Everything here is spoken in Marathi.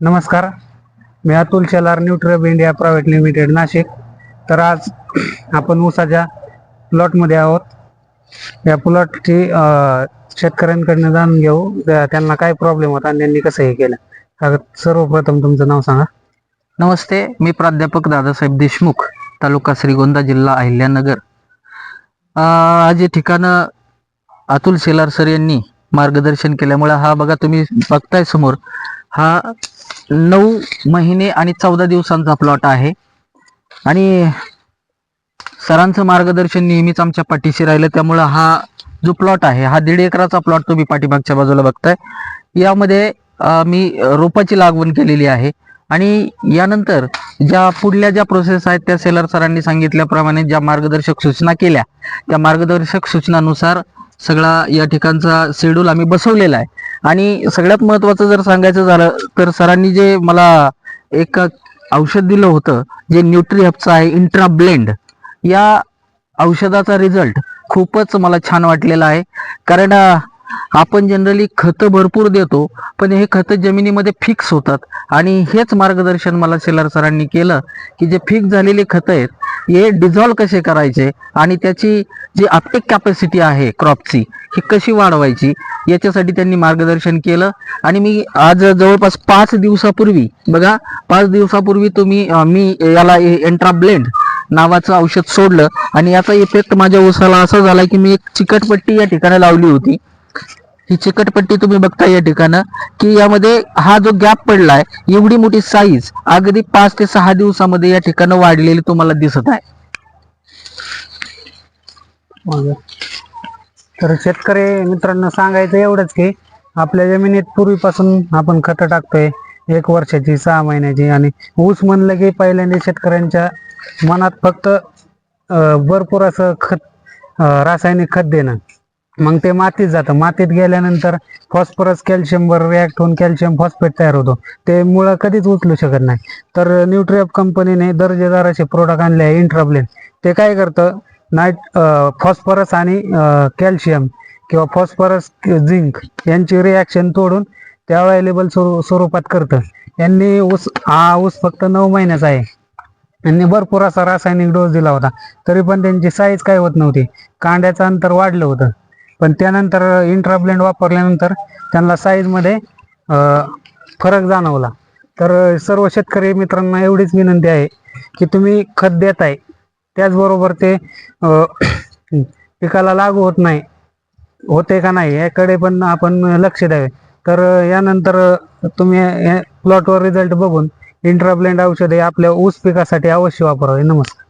नमस्कार. मी अतुल शेलार न्यूट्रब इंडिया प्रायव्हेट लिमिटेड नाशिक. तर आज आपण ऊसाच्या प्लॉटमध्ये आहोत. या प्लॉटची शेतकऱ्यांकडनं जाणून घेऊ. त्यांना काय प्रॉब्लेम होता आणि त्यांनी कसं हे केलं? सर्वप्रथम तुमचं नाव सांगा. नमस्ते मी प्राध्यापक दादासाहेब देशमुख तालुका श्रीगोंदा जिल्हा अहिल्यानगर. अं, आज हे ठिकाणं अतुल शेलार सर यांनी मार्गदर्शन केल्यामुळे हा बघा तुम्ही बघताय समोर हा नऊ महिने आणि चौदा दिवसांचा प्लॉट आहे. आणि सरांचं मार्गदर्शन नेहमीच आमच्या पाठीशी राहिलं. त्यामुळं हा जो प्लॉट आहे हा दीड एकराचा प्लॉट तुम्ही पाठीमागच्या बाजूला बघताय. यामध्ये मी रोपाची लागवण केलेली आहे. आणि यानंतर ज्या पुढल्या ज्या प्रोसेस आहेत त्या सेलर सरांनी सांगितल्याप्रमाणे ज्या मार्गदर्शक सूचना केल्या त्या मार्गदर्शक सूचनानुसार सगळा या ठिकाणचा शेड्यूल आम्ही बसवलेला आहे. आणि सगळ्यात महत्वाचं जर सांगायचं झालं तर सरांनी जे मला एक औषध दिलं होतं जे न्यूट्रीहबचं आहे इंट्रा ब्लेंड या औषधाचा रिझल्ट खूपच मला छान वाटलेला आहे. कारण आपण जनरली खतं भरपूर देतो पण हे खतं जमिनीमध्ये फिक्स होतात. आणि हेच मार्गदर्शन मला शेलार सरांनी केलं की जे फिक्स झालेली खतं आहेत हे डिझॉल्व कसे करायचे आणि त्याची जी अपटेक कॅपॅसिटी आहे क्रॉपची ही कशी वाढवायची याच्यासाठी त्यांनी मार्गदर्शन केलं. आणि मी आज जवळपास पाच दिवसापूर्वी बघा पाच दिवसापूर्वी तुम्ही मी याला एंट्रा ब्लेंड नावाचं औषध सोडलं. आणि याचा इफेक्ट माझ्या ऊसाला असा झाला की मी एक चिकटपट्टी या ठिकाणी लावली होती. ही चिकटपट्टी तुम्ही बघता या ठिकाणं की यामध्ये हा जो गॅप पडलाय एवढी मोठी साईज अगदी पाच ते सहा दिवसामध्ये या ठिकाणं वाढलेली तुम्हाला दिसत आहे. तर शेतकरी मित्रांना सांगायचं एवढंच की आपल्या जमिनीत पूर्वीपासून आपण खतं टाकतोय. एक वर्षाची सहा महिन्याची. आणि ऊस म्हणलं की पहिल्यांदा शेतकऱ्यांच्या मनात फक्त भरपूर असं खत रासायनिक खत देणं. मग ते मातीत जातं. मातीत गेल्यानंतर फॉस्फरस कॅल्शियमवर रिॲक्ट होऊन कॅल्शियम फॉस्फेट तयार होतो. ते मुळं कधीच उचलू शकत नाही. तर न्यूट्रिअप कंपनीने दर्जेदार असे प्रोडक्ट आणले आहे इंट्राब्लेन ते काय करतं? नाईट फॉस्फरस आणि कॅल्शियम किंवा फॉस्फरस झिंक यांची रिॲक्शन तोडून ते अवेलेबल स्वरूपात करतं यांनी ऊस हा ऊस फक्त नऊ महिन्याचा आहे. यांनी भरपूर असा रासायनिक डोस दिला होता. तरी पण त्यांची साईज काय होत नव्हती. कांड्याचं अंतर वाढलं होतं. पण त्यानंतर इंट्राब्लेंड वापरल्यानंतर त्यांना साईजमध्ये फरक जाणवला. तर सर्व शेतकरी मित्रांना एवढीच विनंती आहे की तुम्ही खत देताय. त्याचबरोबर ते पिकाला लागू होत नाही. होते का नाही याकडे पण आपण लक्ष द्यावे. तर यानंतर तुम्ही प्लॉटवर रिझल्ट बघून इंट्राब्लेंड औषधे आपल्या ऊस पिकासाठी अवश्य वापरावे. नमस्कार.